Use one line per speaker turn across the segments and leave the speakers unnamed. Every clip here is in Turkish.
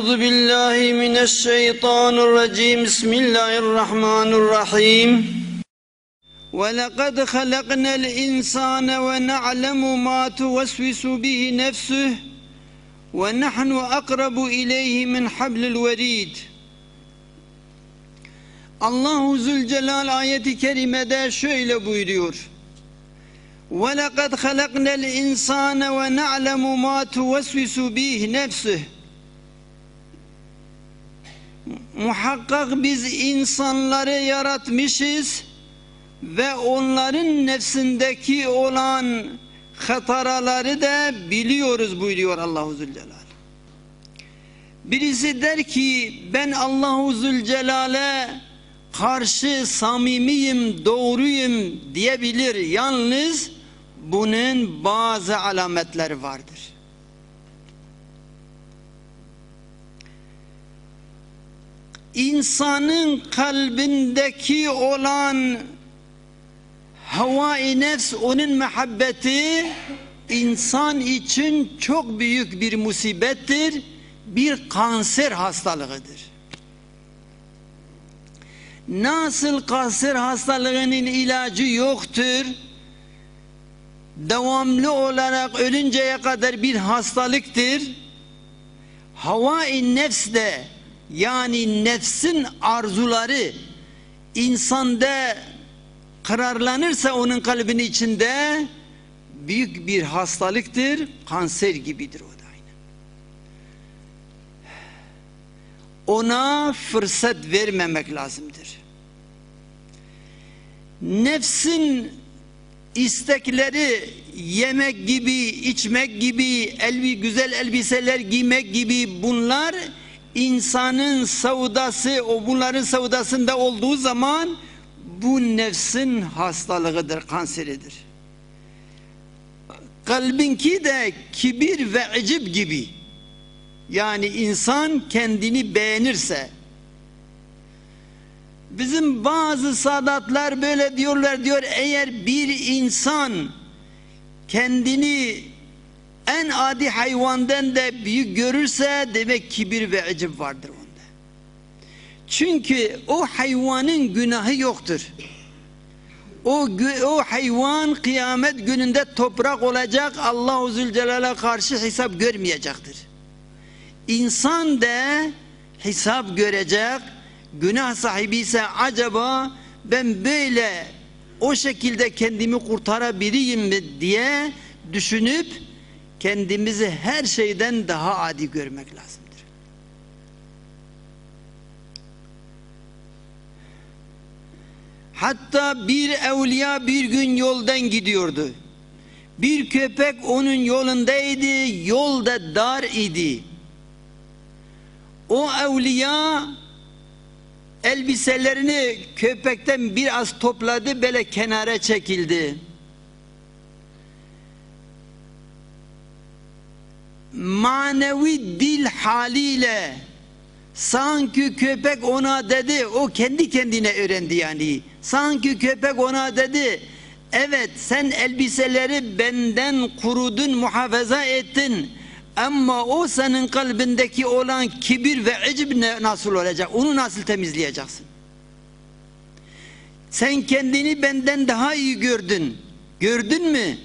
أعوذ بالله من الشيطان الرجيم بسم الله الرحمن الرحيم ولقد خلقنا الإنسان ونعلم ما توسوس به نفسه ونحن أقرب إليه من حبل الوريد Allahu Zülcelal ayeti kerimede şöyle buyuruyor. وَلَقَدْ خَلَقْنَا الْاِنْسَانَ وَنَعْلَمُ مَا تُوَسْوِسُ بِهِ نَفْسُهُ Muhakkak biz insanları yaratmışız ve onların nefsindeki olan hataraları da biliyoruz buyuruyor Allahu Zülcelal. Birisi der ki ben Allahu Zülcelal'e karşı samimiyim, doğruyum diyebilir. Yalnız bunun bazı alametleri vardır. İnsanın kalbindeki olan havai nefs, onun muhabbeti insan için çok büyük bir musibettir, bir kanser hastalığıdır. Nasıl kanser hastalığının ilacı yoktur, devamlı olarak ölünceye kadar bir hastalıktır. Havai nefs de yani nefsin arzuları insanda kararlanırsa onun kalbinin içinde büyük bir hastalıktır, kanser gibidir o da aynı. Ona fırsat vermemek lazımdır. Nefsin istekleri yemek gibi, içmek gibi, elbi, güzel elbiseler giymek gibi bunlar insanın savdası, o bunların savdasında olduğu zaman bu nefsin hastalığıdır, kanseridir. Kalbinki de kibir ve ecib gibi. Yani insan kendini beğenirse, Bizim bazı sadatlar böyle diyorlar diyor eğer bir insan kendini en adi hayvandan da büyük görürse demek kibir ve ecib vardır onda. Çünkü o hayvanın günahı yoktur. O, o hayvan kıyamet gününde toprak olacak Allahu Zülcelal'e karşı hesap görmeyecektir. İnsan da hesap görecek günah sahibi ise acaba ben böyle o şekilde kendimi kurtarabilirim mi diye düşünüp kendimizi her şeyden daha adi görmek lazımdır. Hatta bir evliya bir gün yoldan gidiyordu. Bir köpek onun yolundaydı, yolda dar idi. O evliya elbiselerini köpekten biraz topladı böyle kenara çekildi. Manevi dil haliyle sanki köpek ona dedi o kendi kendine öğrendi yani. Sanki köpek ona dedi evet sen elbiseleri benden kurudun muhafaza ettin ama o senin kalbindeki olan kibir ve ne, nasıl olacak? Onu nasıl temizleyeceksin? Sen kendini benden daha iyi gördün. Gördün mü?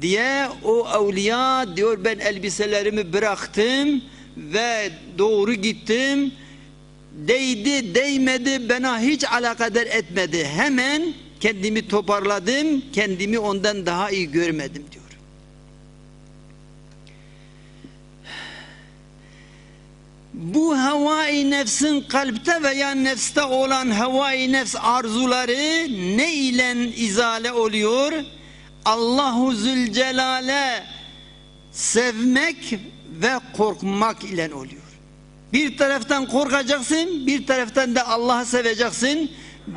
Diye o evliya diyor ben elbiselerimi bıraktım ve doğru gittim. Değdi değmedi bana hiç alakadar etmedi. Hemen kendimi toparladım. Kendimi ondan daha iyi görmedim diyor. bu havai nefsin kalpte veya nefste olan havai nefs arzuları ne ile izale oluyor? Allahu Zülcelal'e sevmek ve korkmak ile oluyor. Bir taraftan korkacaksın, bir taraftan da Allah'ı seveceksin.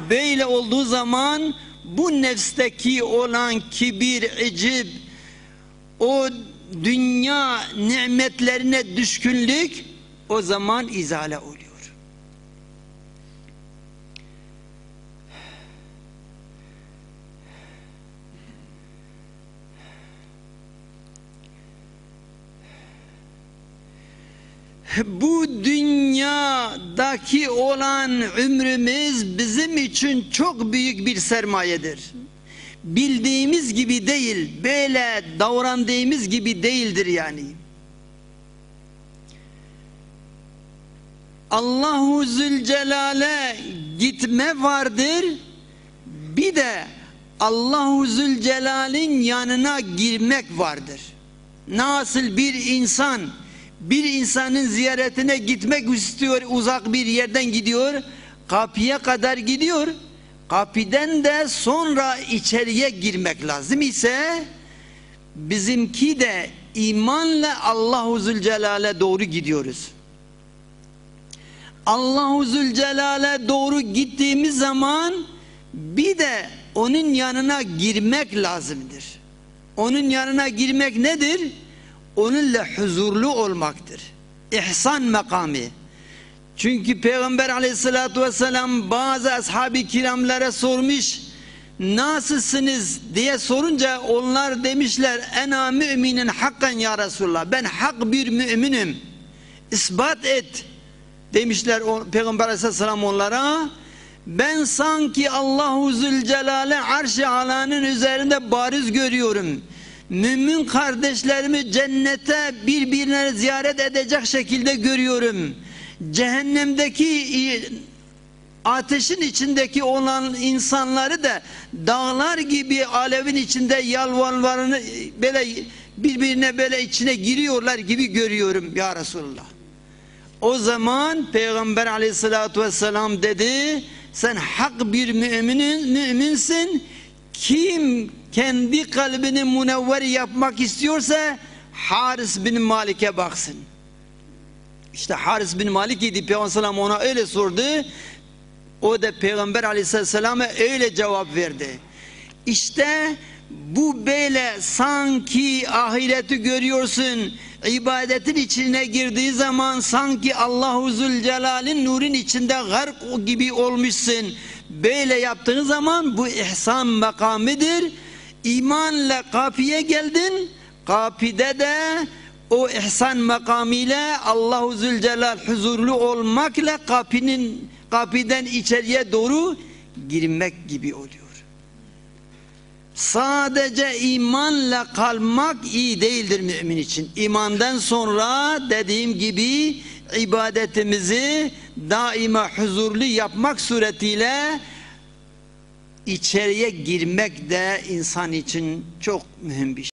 Böyle olduğu zaman bu nefsteki olan kibir, icib, o dünya nimetlerine düşkünlük o zaman izale oluyor. Bu dünyadaki olan ömrümüz bizim için çok büyük bir sermayedir. Bildiğimiz gibi değil, böyle davrandığımız gibi değildir yani. Allahu Zülcelal'e gitme vardır. Bir de Allahu Zülcelal'in yanına girmek vardır. Nasıl bir insan bir insanın ziyaretine gitmek istiyor, uzak bir yerden gidiyor, kapıya kadar gidiyor. Kapıdan da sonra içeriye girmek lazım ise bizimki de imanla Allahu Zülcelal'e doğru gidiyoruz. Allahu Zülcelal'e doğru gittiğimiz zaman bir de onun yanına girmek lazımdır. Onun yanına girmek nedir? Onunla huzurlu olmaktır. İhsan makamı. Çünkü Peygamber aleyhissalatü vesselam bazı ashab-ı kiramlara sormuş nasılsınız diye sorunca onlar demişler ena müminin hakkan ya Resulallah ben hak bir müminim ispat et demişler Peygamber aleyhisselam onlara ben sanki Allahu Zülcelal'e arş-ı alanın üzerinde bariz görüyorum. Mümin kardeşlerimi cennete birbirine ziyaret edecek şekilde görüyorum. Cehennemdeki ateşin içindeki olan insanları da dağlar gibi alevin içinde yalvarlarını böyle birbirine böyle içine giriyorlar gibi görüyorum ya Resulallah. O zaman Peygamber aleyhissalatü vesselam dedi sen hak bir müminin, müminsin. Kim kendi kalbini münevver yapmak istiyorsa Haris bin Malik'e baksın. İşte Haris bin Malik idi. Peygamber ona öyle sordu. O da Peygamber aleyhisselam'a öyle cevap verdi. İşte bu böyle sanki ahireti görüyorsun ibadetin içine girdiği zaman sanki Allahu Zülcelal'in nurun içinde gark gibi olmuşsun. Böyle yaptığın zaman bu ihsan makamıdır. İmanla kapıya geldin. Kapıda da o ihsan makamıyla Allahu Zülcelal huzurlu olmakla kapının kapıdan içeriye doğru girmek gibi oluyor. Sadece imanla kalmak iyi değildir mümin için. İmandan sonra dediğim gibi ibadetimizi daima huzurlu yapmak suretiyle içeriye girmek de insan için çok mühim bir şey.